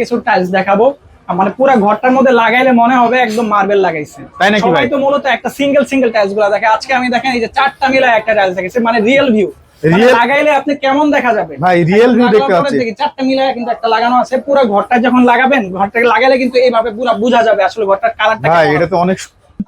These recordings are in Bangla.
কিছু টাইলস দেখাবো। মানে পুরো ঘরটার মধ্যে লাগাইলে মনে হবে একদম মার্বেল লাগাইছে। তাই নাকি ভাই? তো মূলত একটা সিঙ্গেল সিঙ্গেল টাইলসগুলো দেখে। আজকে আমি দেখেন এই যে চারটা মিলে একটা টাইলস দেখেছি মানে রিয়েল ভিউ লাগাইলে আপনি কেমন দেখা যাবে? ভাই রিয়েল ভিউ দেখতে পাচ্ছি। দেখি চারটা মিলে কিন্তু একটা লাগানো আছে। পুরো ঘরটা যখন লাগাবেন ঘরটাকে লাগালে কিন্তু এইভাবে পুরো বোঝা যাবে আসলে ঘরটার কালারটা ভাই এটা তো অনেক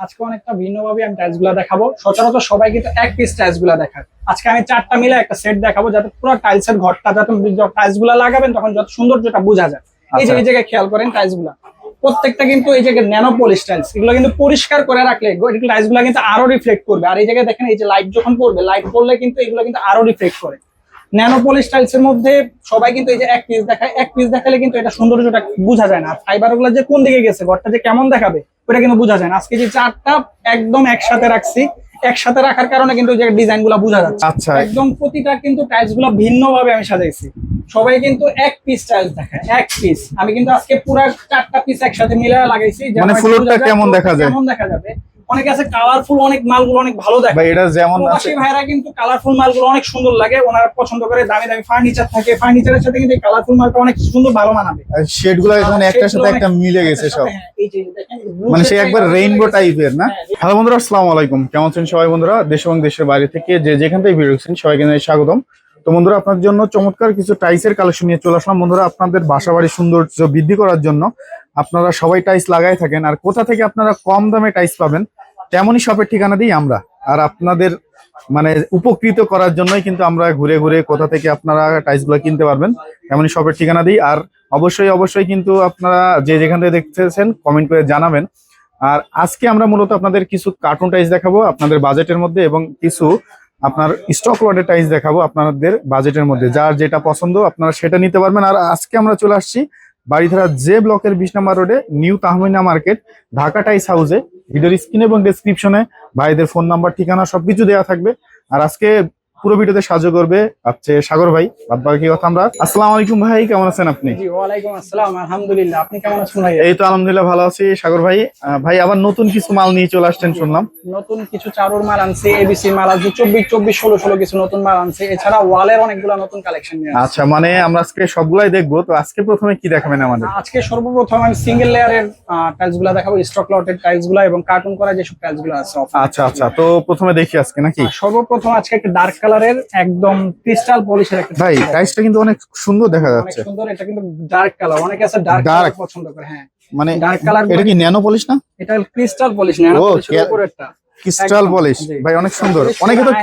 আজকে অনেকটা ভিন্নভাবে আমি টাইলসগুলা দেখাবো। সচরাচর সবাই কিন্তু এক পিস টাইলসগুলা দেখায়। আজকে আমি চারটা মিলে একটা সেট দেখাবো যাতে পুরো টাইলস এর ঘরটা যাতে টাইলসগুলা লাগাবেন তখন যত সৌন্দর্যটা বোঝা যায়। এই যে আচ্ছা। এই জায়গায় খেয়াল করেন টাইলসগুলা প্রত্যেকটা কিন্তু এই জায়গায় ন্যানো পলিশ টাইলস এগুলো কিন্তু পরিষ্কার করে রাখলে টাইলসগুলা কিন্তু আরও রিফ্লেক্ট করবে। আর এই জায়গায় দেখেন এই যে লাইট যখন পড়বে লাইট পড়লে কিন্তু এগুলো কিন্তু আরও রিফ্লেক্ট করে। ন্যানো পলিশ টাইলস এর মধ্যে সবাই কিন্তু এই যে এক পিস দেখায় এক পিস দেখালে কিন্তু এটা সৌন্দর্যটা বোঝা যায় না। ফাইবারগুলো যে কোন দিকে গেছে ঘরটা যে কেমন দেখাবে ওটা কিন্তু বোঝা যায় না। আজকে যে চারটা একদম একসাথে রাখছি একসাথে রাখার কারণে কিন্তু যে ডিজাইনগুলো বোঝা যাচ্ছে। আচ্ছা। একদম প্রতিটা কিন্তু টাইলসগুলো ভিন্ন ভাবে আমি সাজাইছি। সবাই কিন্তু এক পিস টাইলস দেখায় এক পিস আমি কিন্তু আজকে পুরো চারটা পিস একসাথে মিলে লাগাইছি মানে এটা floor টা বোঝা যায় কেমন দেখা যায়? কেমন দেখা যাবে? অনেকে আছে কালারফুল অনেক মালগুলো অনেক ভালো দেখায় ভাই এটা যেমন আছে ভাইরা কিন্তু কালারফুল মালগুলো অনেক সুন্দর লাগে। ওনারা পছন্দ করে দামি দামি ফার্নিচার থাকে। ফার্নিচারের সাথে কিন্তু কালারফুল মালটা অনেক সুন্দর ভালো মানাবে। শেডগুলো এখন একটার সাথে একটা মিলে গেছে সব। হ্যাঁ, মানে সে একবার রেইনবো। টাইপের না? হ্যাঁ, হ্যালো বন্ধুরা আসসালামু আলাইকুম। কেমন আছেন সবাই বন্ধুরা? দেশ এবং দেশের বাইরে থেকে যে যেখান থেকে ভিডিও দেখছেন সবাইকে স্বাগতম। তো বন্ধুরা আপনাদের জন্য চমৎকার কিছু টাইসের কালেকশন নিয়ে চলে আসলাম। বন্ধুরা আপনাদের বাসা বাড়ির সৌন্দর্য বৃদ্ধি করার জন্য আপনারা সবাই টাইস লাগাই থাকেন। আর কোথা থেকে আপনারা কম দামে টাইস পাবেন তেমনই শপের ঠিকানা দিই আমরা। আর আপনাদের মানে উপকৃত করার জন্যই কিন্তু আমরা ঘুরে ঘুরে কোথা থেকে আপনারা টাইলসগুলো কিনতে পারবেন, তেমনই শপের ঠিকানা দিই। আর অবশ্যই অবশ্যই কিন্তু আপনারা যে যেখান থেকে দেখতেছেন কমেন্ট করে জানাবেন। আর আজকে আমরা মূলত আপনাদের কিছু কার্টুন টাইস দেখাবো আপনাদের বাজেটের মধ্যে এবং কিছু আপনার স্টক লটের টাইস দেখাবো আপনাদের বাজেটের মধ্যে। যার যেটা পছন্দ আপনারা সেটা নিতে পারবেন। আর আজকে আমরা চলে আসছি বাড়িধারা জে ব্লকের বিশ নম্বর রোডে new Tahmina market Dhaka tiles house ভিডিওর স্ক্রিন এবং ডেসক্রিপশনে ভাইদের ফোন নাম্বার ঠিকানা সবকিছু দেওয়া থাকবে। আর আজকে পুরো ভিডিওতে সাহায্য করবে হচ্ছে সাগর ভাই। বাদ বাকি কথা আমরা। আসসালামু আলাইকুম ভাই কেমন আছেন আপনি? জি ওয়ালাইকুম আসসালাম আলহামদুলিল্লাহ। আপনি কেমন আছেন ভাই এই তো আলহামদুলিল্লাহ ভালো আছি সাগর ভাই। ভাই আবার নতুন কিছু মাল নিয়ে চলে আসছেন শুনলাম। নতুন কিছু চারুর মাল আনছে এবিসি মাল আছে চব্বিশ চব্বিশ ষোলো ষোলো কিছু নতুন মাল আনছে। এছাড়া ওয়ালের অনেকগুলো নতুন কালেকশন নিয়ে। আচ্ছা মানে আমরা আজকে সবগুলাই দেখব তো আজকে প্রথমে কি দেখাবেন আমাদের? আজকে সর্বপ্রথম আমি সিঙ্গেল লেয়ারের টাইলসগুলা দেখাবো স্টক লটের টাইলসগুলা এবং কার্টুন করা যেসব টাইলসগুলো আছে আচ্ছা আচ্ছা তো প্রথমে দেখি আজকে নাকি? সর্বপ্রথম আজকে একটা ডার্ক কালারের একদম ক্রিস্টাল পলিশের একটা ভাই। টাইসটা কিন্তু অনেক সুন্দর দেখা অনেক যাচ্ছে। সুন্দর এটা কিন্তু ডার্ক কালার অনেকে আছে ডার্ক কালার পছন্দ করে হ্যাঁ। মানে ডার্ক কালার এটা কি ন্যানো পলিশ না? এটা ক্রিস্টাল পলিশ না পলিশের উপরেরটা। ক্রিস্টাল পলিশ ভাই অনেক সুন্দর। অনেকে তো পুরা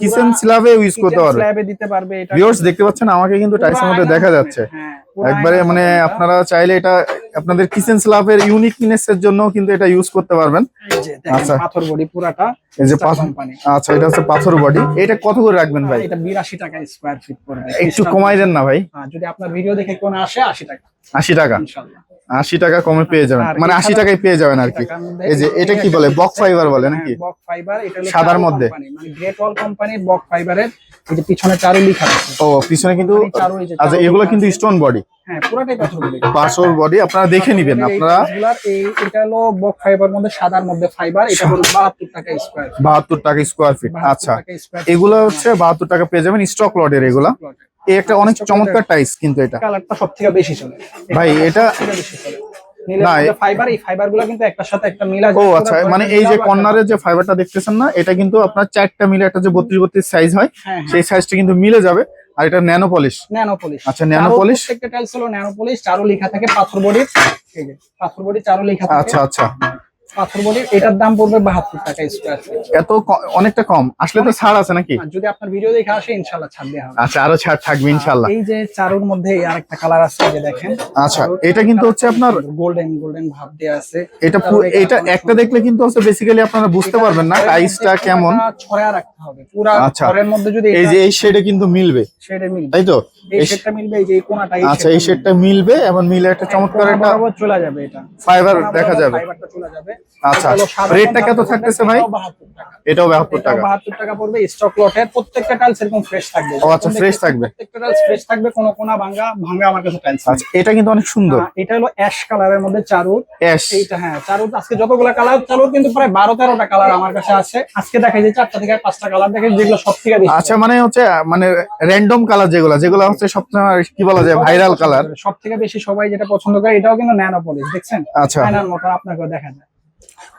কিচেন স্ল্যাবে ইউজ করতে পারবে স্ল্যাবে দিতে পারবে এটা ভিউয়ার্স দেখতে পাচ্ছেন আমাকে কিন্তু টাইসের মধ্যে দেখা যাচ্ছে। হ্যাঁ, একবারে মানে আপনারা চাইলে এটা আপনাদের কিচেন স্ল্যাবের ইউনিকনেস এর জন্য কিন্তু এটা ইউজ করতে পারবেন। আচ্ছা। পাথর বডি পুরাটা এই যে পাথর কোম্পানি আচ্ছা এটা হচ্ছে পাথর বডি। এটা কত করে রাখবেন ভাই? এটা বিরাশি টাকা স্কয়ার ফিট পড়বে। একটু কমাই দেন না ভাই। হ্যাঁ, যদি আপনার ভিডিও দেখে কোন আসে আশি টাকা। আশি টাকা। ইনশাল্লাহ। আশি টাকা কমে পেয়ে যাবেন। মানে আশি টাকায় পেয়ে যাবেন আর কি। এই যে এটা কি বলে? বক ফাইবার বলে নাকি? বক ফাইবার এটা সাদার মধ্যে? মানে গ্রেট ওয়াল কোম্পানির বক ফাইবারের এই যে পিছনে চারু লেখা আছে। ও পিছনে কিন্তু যে আচ্ছা এগুলো কিন্তু স্টোন বডি হ্যাঁ পুরাটাই পাথর বডি পাঁচশোর বডি আপনারা দেখে নিবেন আপনারা। এই এটা হলো বক ফাইবার মধ্যে সাদার মধ্যে ফাইবার এটা হলো বাহাত্তর টাকা স্কোয়ার বাহাত্তর টাকা স্কোয়ার ফিট আচ্ছা। এগুলো হচ্ছে বাহাত্তর টাকা পেয়ে যাবেন স্টক লটের এগুলা। এই একটা অনেক চমৎকার টাইস কিন্তু এটা। কালারটা সব থেকে বেশি চলে। ভাই, এটা- সবথেকে না, ফাইবার এই কিন্তু একটার সাথে একটা মিলা ও আচ্ছা মানে এই যে কর্নারের যে ফাইবারটা দেখতেছেন না এটা কিন্তু আপনার চারটা মিলে একটা যে বত্রিশ বত্রিশ সাইজ হয় হ্যাঁ সেই সাইজটা কিন্তু মিলে যাবে। আর এটা ন্যানো পলিশ ন্যানো পলিশ আচ্ছা? প্রত্যেকটা টাইলস হলো ন্যানো পলিশ চারু লেখা থাকে পাথর বডি পাথর বডি চারু লেখা থাকে। আচ্ছা আচ্ছা। পাথর এটার দাম পড়বে বাহাত্তর টাকা স্কোয়ার এত অনেকটা কম। আসলে তো ছাড় আছে নাকি? যদি আপনার ভিডিও দেখে আসে ইনশাল্লাহ ছাড় দেওয়া হবে। আচ্ছা আরও ছাড় থাকবে ইনশাল্লাহ এই যে চারুর মধ্যে এই আরেকটা কালার আছে যে দেখেন। আচ্ছা এটা কিন্তু হচ্ছে আপনার গোল্ডেন গোল্ডেন ভাব আছে। এটা এটা একটা দেখলে কিন্তু হচ্ছে বেসিক্যালি আপনারা বুঝতে পারবেন না টাইসটা কেমন। ছড়া রাখতে হবে। পুরা আচ্ছা। মধ্যে যদি এই যে এই শেডে কিন্তু মিলবে। শেডে মিলবে। তাই তো? এই এই- শেডটা মিলবে এই যে এই আচ্ছা এই শেডটা মিলবে। এবং মিলে একটা চমৎকার একটা চলে যাবে এটা। ফাইবার দেখা যাবে। ফাইবারটা চলে যাবে। আচ্ছা, সাদা রেটটা কত থাকতেছে ভাই? এটাও 72 টাকা। বাহাত্তর টাকা। 72 টাকা পড়বে স্টক লটের প্রত্যেকটা টাইলস এরকম ফ্রেশ থাকবে। ও আচ্ছা, থাকবে। প্রত্যেকটা টাইলস ফ্রেশ থাকবে কোনো কোনা ভাঙা ভাঙা আমার কাছে টাইলস আচ্ছা এটা কিন্তু অনেক সুন্দর। এটা হলো অ্যাশ কালারের মধ্যে চারু অ্যাশ এইটা হ্যাঁ আজকে যতগুলো কালার কিন্তু প্রায় বারো তেরোটা কালার আমার কাছে আছে। আজকে যায় চারটা থেকে পাঁচটা কালার দেখে যেগুলো সব থেকে বেশি। আচ্ছা মানে হচ্ছে মানে র্যান্ডম কালার যেগুলো যেগুলো হচ্ছে সবসময় কি বলা যায় ভাইরাল কালার সব থেকে বেশি সবাই যেটা পছন্দ করে এটাও কিন্তু দেখছেন? আচ্ছা। মতো আপনাকে দেখা যায়।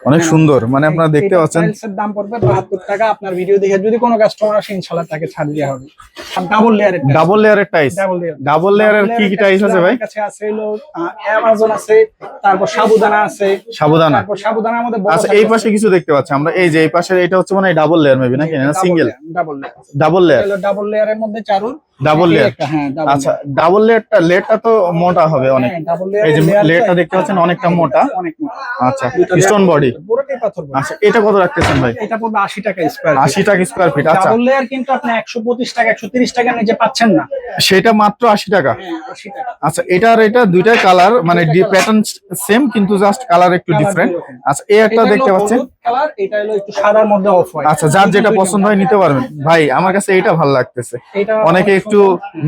অনেক সুন্দর। মানে আপনারা দেখতে পাচ্ছেন। এর দাম পড়বে বাহাত্তর টাকা। আপনার ভিডিও দেখে যদি কোনো কাস্টমার আসে ইনশাল্লাহ তাকে ছাড় দেওয়া হবে। ডাবল লেয়ারের ডাবল লেয়ারের টাইস ডাবল লেয়ার ডাবল লেয়ারের কি কি টাইস আছে ভাই? কাছে আছে হলো অ্যামাজন আছে তারপর সাবুদানা আছে। সাবুদানা। তারপর সাবুদানার মধ্যে আচ্ছা এই পাশে কিছু দেখতে পাচ্ছি আমরা। এই যে এই পাশে এটা হচ্ছে মানে ডাবল লেয়ার মেবি নাকি? না single double layer double layer হলো ডাবল লেয়ারের মধ্যে চারুর ডাবল লেয়ার হ্যাঁ আচ্ছা ডাবল লেয়ারটা লেয়ারটা তো মোটা হবে অনেক। ডাবল এই যে লেয়ারটা দেখতে পাচ্ছেন অনেকটা মোটা। অনেক মোটা। আচ্ছা স্টোন বডি পুরোটাই পাথর আচ্ছা এটা কত রাখতেছেন ভাই? এটা পড়বে আশি টাকা স্কোয়ার আশি টাকা স্কোয়ার ফিট আচ্ছা। ডাবল লেয়ার কিন্তু আপনি একশো পঁচিশ টাকা একশো তিরিশ টাকা নিচে পাচ্ছেন না সেটা মাত্র আশি টাকা। আচ্ছা এটা আর এটা দুইটাই কালার মানে প্যাটার্ন সেম কিন্তু জাস্ট কালার একটু ডিফারেন্ট আচ্ছা এই একটা দেখতে পাচ্ছেন। কালার এটা হলো একটু সাদার মধ্যে অফ হোয়াইট আচ্ছা যার যেটা পছন্দ হয় নিতে পারবেন। ভাই আমার কাছে এটা ভালো লাগতেছে। অনেকে একটু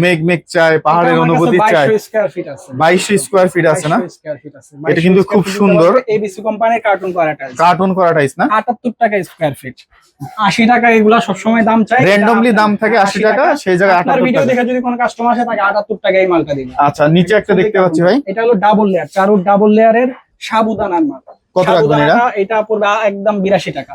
মেঘ মেঘ চায় পাহাড়ের অনুভূতি চায়। স্কোয়ার ফিট স্কোয়ার ফিট আছে না? 2200 square feet আছে। এটা কিন্তু খুব সুন্দর। এবিসি কোম্পানির কার্টুন করা টাইলস কার্টুন করা টাইস না? আটাত্তর টাকা স্কোয়ার ফিট আশি টাকা এগুলা সবসময় দাম চাই। Randomly দাম থাকে 80 টাকা, সেই জায়গায় 78 ভিডিও টাকা। দেখে যদি কোনো কাস্টমার আসে তাকে আটাত্তর টাকা এই মালটা দিবে। আচ্ছা নিচে একটা দেখতে পাচ্ছি ভাই। এটা হলো ডাবল লেয়ার চারুর ডাবল লেয়ারের সাবুদানার মাল। কত রাখবেন এটা? এটা পড়বে একদম বিরাশি টাকা।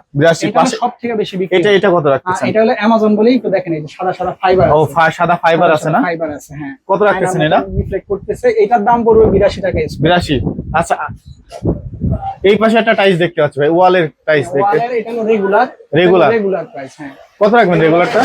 পাশে বেশি বিক্রি এটা এটা কত রাখতেছেন? এটা হলো অ্যামাজন বলেই তো দেখেন এই সাদা সাদা ফাইবার ও সাদা ফাইবার আছে না? ফাইবার আছে হ্যাঁ। কত রাখতেছেন এটা? রিফ্লেক্ট করতেছে এটার দাম পড়বে টাকা আচ্ছা এই পাশে একটা টাইস দেখতে পাচ্ছি ভাই ওয়ালের টাইস দেখতে। ওয়ালের এটা হলো রেগুলার রেগুলার প্রাইস হ্যাঁ। কত রাখবেন রেগুলারটা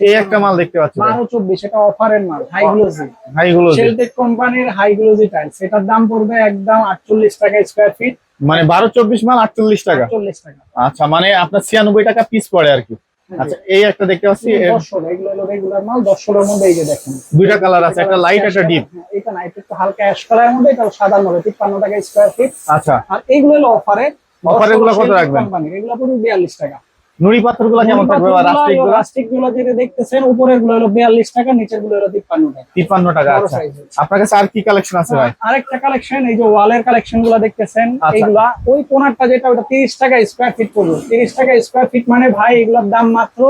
এটার দাম পড়বে 56 টাকা। এই একটা মাল দেখতে পাচ্ছি। ভাই বারো চব্বিশ এটা অফারের মাল হাই গ্লোজি ভাই এগুলো যে। শেলটেক কোম্পানির হাই গ্লোজি টাইলস এটার দাম পড়বে একদম আটচল্লিশ টাকা স্কোয়ার ফিট মানে বারো চব্বিশ মাল আটচল্লিশ টাকা? আটচল্লিশ টাকা। আচ্ছা মানে আপনার ছিয়ানব্বই টাকা পিস পড়ে আর কি। আচ্ছা এই একটা দেখতে পাচ্ছি এর দশ ষোলো এগুলো হলো রেগুলার মাল দশ ষোলোর মধ্যে এই যে দেখেন। দুইটা কালার আছে একটা লাইট একটা ডিপ হ্যাঁ, এটা না একটু হালকা অ্যাশ কালারের মধ্যে এটা সাদার মধ্যে তিপ্পান্ন টাকা স্কোয়ার ফিট আচ্ছা। আর এইগুলো হলো অফারে। Offer এগুলো কত রাখবেন? এগুলো পুরো বিয়াল্লিশ টাকা। নুড়ি পাথরগুলো কেমন থাকবে বা রাস্টিকগুলো রাস্টিকগুলো। যেটা দেখতেছেন উপরেরগুলো হলো বিয়াল্লিশ টাকা নিচেরগুলো হলো তিপ্পান্ন টাকা। তিপ্পান্ন টাকা আচ্ছা। আপনার কাছে আর কি কালেকশন আছে ভাই? আরেকটা কালেকশন এই যে ওয়ালের কালেকশনগুলো দেখতেছেন আচ্ছা। এইগুলা ওই কোনারটা যেটা ওটা তিরিশ টাকা স্কোয়ার ফিট পড়বে। তিরিশ টাকা স্কোয়ার ফিট মানে ভাই এগুলোর দাম মাত্র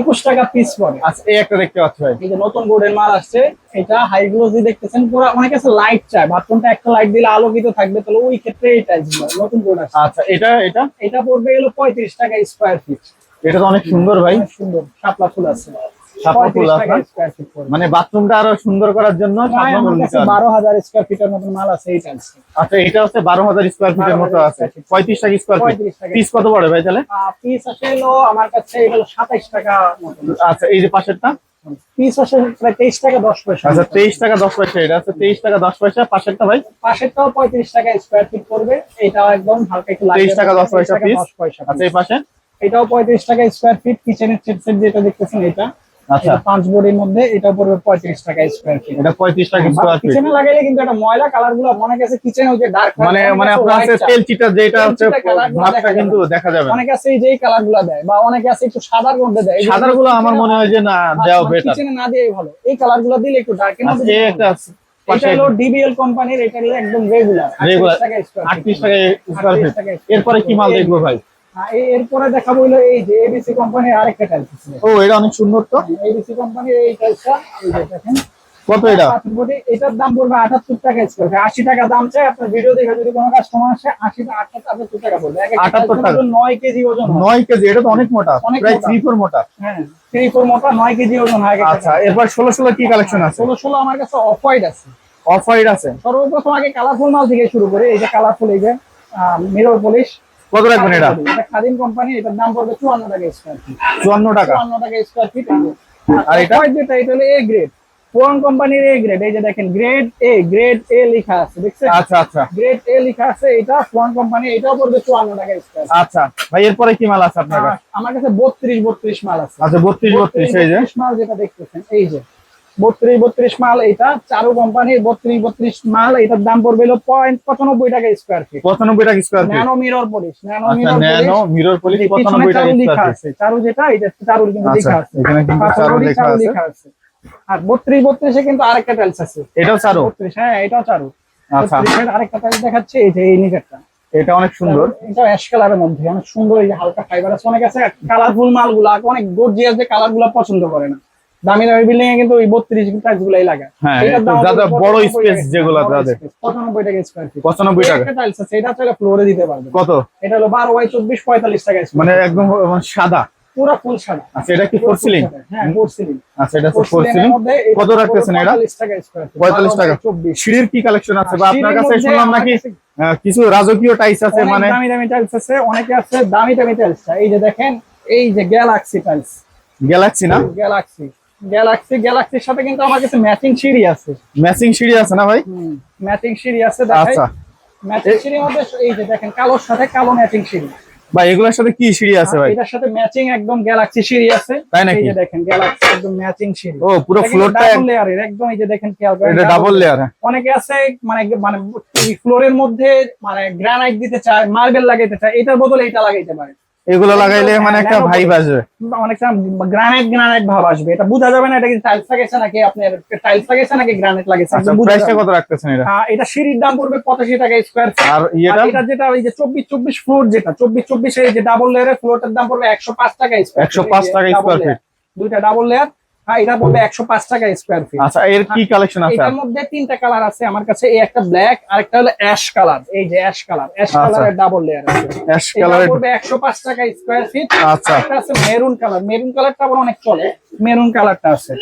একুশ টাকা পিস পড়ে আচ্ছা এই একটা দেখতে পাচ্ছি ভাই। এই যে নতুন বোর্ডের মাল আসছে এটা হাই গ্লোজি দেখতেছেন পুরো অনেকে আছে লাইট চায় বাথরুমটা একটা লাইট দিলে আলোকিত থাকবে তাহলে ওই ক্ষেত্রে এই নতুন বোর্ড আসছে। আচ্ছা এটা এটা? এটা পড়বে হলো পঁয়ত্রিশ টাকা স্কোয়ার ফিট এটা তো অনেক সুন্দর ভাই। সুন্দর শাপলা ফুল আছে। শাপলা ফুল 35 আছে টাকা না? স্কোয়ার ফিট পড়বে। মানে বাথরুমটা আরও সুন্দর করার জন্য। বারো হাজার স্কোয়ার ফিটের মতন মাল আছে এই আচ্ছা এটা হচ্ছে বারো হাজার স্কোয়ার ফিটের মতো আছে। পঁয়ত্রিশ টাকা স্কোয়ার ফিট 35 টাকা। পিস কত পড়ে ভাই তাহলে? পিস হলো আমার কাছে সাতাইশ টাকা আচ্ছা এই যে পাশেরটা? তেইশ টাকা দশ পয়সা। আচ্ছা তেইশ টাকা দশ পয়সা এটা আছে তেইশ টাকা দশ পয়সা। পাশেরটা ভাই? পাশেরটাও পঁয়ত্রিশ টাকা স্কোয়ার ফিট পড়বে। এটাও একদম হালকা একটু তেইশ টাকা দশ পয়সা পিস আচ্ছা এই পাশে? এটাও পঁয়ত্রিশ টাকা স্কোয়ার ফিট কিচেনের সেট যেটা দেখতেছেন এটা। আচ্ছা। পাঁচ মধ্যে এটা পড়বে পঁয়ত্রিশ টাকা স্কোয়ার ফিট এটা পঁয়ত্রিশ টাকা স্কোয়ার ফিট কিচেনে লাগাইলে কিন্তু এটা ময়লা মনে কিচেনে ওই যে ডার্ক মানে মানে আপনার আছে যেটা হচ্ছে কিন্তু দেখা যাবে। আছে এই যে দেয় বা অনেকে আছে একটু সাদার মধ্যে দেয়। আমার মনে হয় যে না দেওয়া বেটার কিচেনে না দিয়ে ভালো। এই কালারগুলো দিলে একটু ডার্ক এই একটা এটা হলো ডিবিএল কোম্পানির এটা হলো একদম রেগুলার Regular, টাকা টাকা স্কোয়ার 38 ফিট এরপরে কি মাল দেখব ভাই? এরপরে দেখাবো হলো এই যে এবিসি কোম্পানির আরেকটা টাইলস ও এটা অনেক সুন্দর তো। এবিসি কোম্পানির এই টাইলসটা এই যে দেখেন। কত এটা? এটার দাম পড়বে আটাত্তর টাকা স্কোয়ার ফিট আশি টাকা দাম চাই আপনার ভিডিও দেখে যদি কোনো কাস্টমার আসে আশি আটাত্তর টাকা পড়বে এক একটা 78 tiles টাকা। নয় কেজি ওজন নয় কেজি এটা তো অনেক মোটা। প্রায়। থ্রি ফোর মোটা। হ্যাঁ থ্রি ফোর মোটা নয় কেজি ওজন হয় আচ্ছা এরপর ষোলো ষোলো কি কালেকশন আছে? ষোলো ষোলো আমার কাছে অফ হোয়াইট আছে। অফ হোয়াইট আছে। সর্বপ্রথম আগে কালারফুল মাল থেকে শুরু করে এই যে কালারফুল এই যে মিরর পলিশ কত রাখবেন এটা? এটা খাদিম কোম্পানি এটার দাম পড়বে চুয়ান্ন টাকা স্কোয়ার ফিট চুয়ান্ন টাকা? চুয়ান্ন টাকা স্কোয়ার ফিট আর এটা? যেটা এটা হলো এ গ্রেড পুরান কোম্পানির এ গ্রেড এই যে দেখেন গ্রেড এ গ্রেড এ লেখা আছে দেখছেন? আচ্ছা আচ্ছা। গ্রেড এ লেখা আছে এটা পুরান কোম্পানি এটাও পড়বে চুয়ান্ন টাকা স্কোয়ার আচ্ছা ভাই এরপরে কি মাল আছে আপনার কাছে? আমার কাছে বত্রিশ বত্রিশ মাল আছে। আচ্ছা বত্রিশ বত্রিশ এই যে। মাল যেটা দেখতেছেন এই যে। বত্রিশ বত্রিশ মাল এটা চারু কোম্পানির বত্রিশ বত্রিশ মাল এটার দাম পড়বে হলো পয়েন্ট পঁচানব্বই টাকা স্কোয়ার ফিট পঁচানব্বই টাকা square feet nano mirror polish nano mirror polish পঁচানব্বই টাকা লেখা আছে চারু যেটা এটা চারু কিন্তু আচ্ছা লেখা আছে। এখানে কিন্তু চারু লেখা আছে। আর বত্রিশ বত্রিশে কিন্তু আরেকটা টাইলস আছে। এটাও চারু? বত্রিশ হ্যাঁ এটাও চারু। আচ্ছা। আরেকটা টাইলস দেখাচ্ছে এই যে এই নিচেরটা এটা অনেক সুন্দর। এটা অ্যাশ কালারের মধ্যে অনেক সুন্দর এই যে হালকা ফাইবার আছে। অনেক আছে কালারফুল মালগুলো অনেক গর্জিয়াস যে কালারগুলো পছন্দ করে না। দামি দামি বিল্ডিং এ কিন্তু ওই বত্রিশ টাইলস গুলাই লাগে। হ্যাঁ, হলো বড় 95 space টাকা। যেগুলো space, 95 টাকা স্কয়ার ফিট পঁচানব্বই টাকা। টাইলস আছে এটা ফ্লোরে দিতে পারবে। কত? এটা হলো বারো বাই চব্বিশ পঁয়তাল্লিশ টাকা মানে একদম মানে সাদা। পুরো ফুল সাদা। আচ্ছা এটা কি ফোর সিলিং হ্যাঁ ফোর সিলিং আচ্ছা এটা ফোর সিলিং এর মধ্যে এটা কত রাখতেছেন এটা? 45 টাকা স্কয়ার 45 টাকা। চব্বিশ। সিঁড়ির কি কালেকশন আছে? বা আপনার কাছে শুনলাম নাকি কিছু রাজকীয় টাইস আছে মানে দামি দামি টাইলস আছে অনেকে আছে দামি দামি টাইলস এই যে দেখেন এই যে গ্যালাক্সি টাইলস গ্যালাক্সি না? গ্যালাক্সি গ্যালাক্সি গ্যালাক্সির সাথে কিন্তু আমার কাছে ম্যাচিং সিঁড়ি আছে। ম্যাচিং সিঁড়ি আছে না ভাই? ম্যাচিং সিঁড়ি আছে দেখাই। আচ্ছা। ম্যাচিং সিঁড়ির মধ্যে এই যে দেখেন কালোর সাথে কালো ম্যাচিং সিঁড়ি। ভাই এগুলোর সাথে কি সিঁড়ি আছে ভাই? এটার সাথে ম্যাচিং একদম গ্যালাক্সি সিঁড়ি আছে। তাই নাকি? এই যে দেখেন গ্যালাক্সি একদম ম্যাচিং সিঁড়ি। ও পুরো ফ্লোরটা ডাবল লেয়ারের একদম এই যে দেখেন এটা ডাবল লেয়ার অনেকে আছে মানে মানে ফ্লোরের মধ্যে মানে গ্রানাইট দিতে চায় মার্বেল লাগাইতে চায় এটার বদলে এটা লাগাইতে পারে। এগুলো লাগাইলে মানে একটা ভাইব। আসবে। অনেকটা গ্রানাইট গ্রানাইট ভাব আসবে। এটা বোঝা যাবে না এটা কি টাইলস লাগাইছে নাকি আপনার টাইলস লাগাইছে নাকি গ্রানাইট লাগাইছে? আচ্ছা প্রাইসটা কত রাখতেছেন এটা? না। এটা সিঁড়ির দাম পড়বে পঁচাশি টাকা স্কয়ার ফিট আর এটা এটা যেটা ওই যে চব্বিশ চব্বিশ ফ্লোর যেটা চব্বিশ চব্বিশ এই যে ডাবল লেয়ারের ফ্লোরটার দাম পড়বে একশো পাঁচ টাকা স্কয়ার 105 টাকা স্কয়ার ফিট দুইটা ডাবল লেয়ার হ্যাঁ এটা পড়বে টাকা স্কোয়ার ফিট আচ্ছা এর কি কালেকশন আছে? এটার মধ্যে তিনটা কালার আছে। আমার কাছে এই একটা ব্ল্যাক আর একটা হলো অ্যাশ কালার এই যে অ্যাশ কালার অ্যাশ। কালারের ডাবল লেয়ার আছে। অ্যাশ কালারের পড়বে একশো পাঁচ টাকা স্কোয়ার ফিট আচ্ছা। একটা আছে মেরুন কালার মেরুন কালারটা আবার অনেক চলে। মেরুন কালারটা আছে।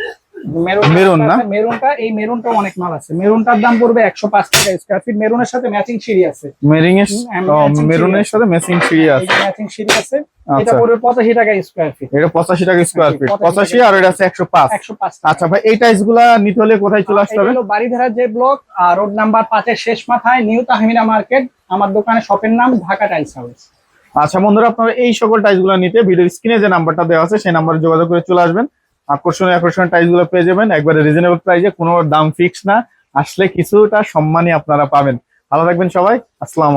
মেরুন না? মেরুনটা এই মেরুনটা অনেক মাল আছে। মেরুনটার দাম পড়বে একশো পাঁচ টাকা স্কোয়ার ফিট মেরুনের সাথে ম্যাচিং সিঁড়ি আছে। মেরিং এর মেরুনের সাথে ম্যাচিং সিঁড়ি আছে যে ম্যাচিং সিঁড়ি আছে এটা আচ্ছা। পড়বে পঁচাশি টাকা স্কোয়ার ফিট এটা পঁচাশি টাকা স্কোয়ার ফিট 85 আর এটা আছে আচ্ছা ভাই এই নিতে হলে কোথায় চলে আসতে হবে? বাড়িধারা যে ব্লক রোড নাম্বার পাঁচের শেষ মাথায় নিউ তাহমিনা মার্কেট। আমার দোকানে শপের নাম ঢাকা টাইলস হাউস। আচ্ছা বন্ধুরা আপনারা এই সকল টাইলসগুলো নিতে ভিডিও স্ক্রিনে যে নাম্বারটা দেওয়া আছে সেই নাম্বারে যোগাযোগ করে চলে আসবেন। আকর্ষণীয় আকর্ষণীয় টাইলসগুলো পেয়ে যাবেন। একবারে রিজনেবল প্রাইসে কোনো দাম ফিক্স না। আসলে কিছুটা সম্মানই আপনারা পাবেন। ভালো থাকবেন সবাই। আসসালাম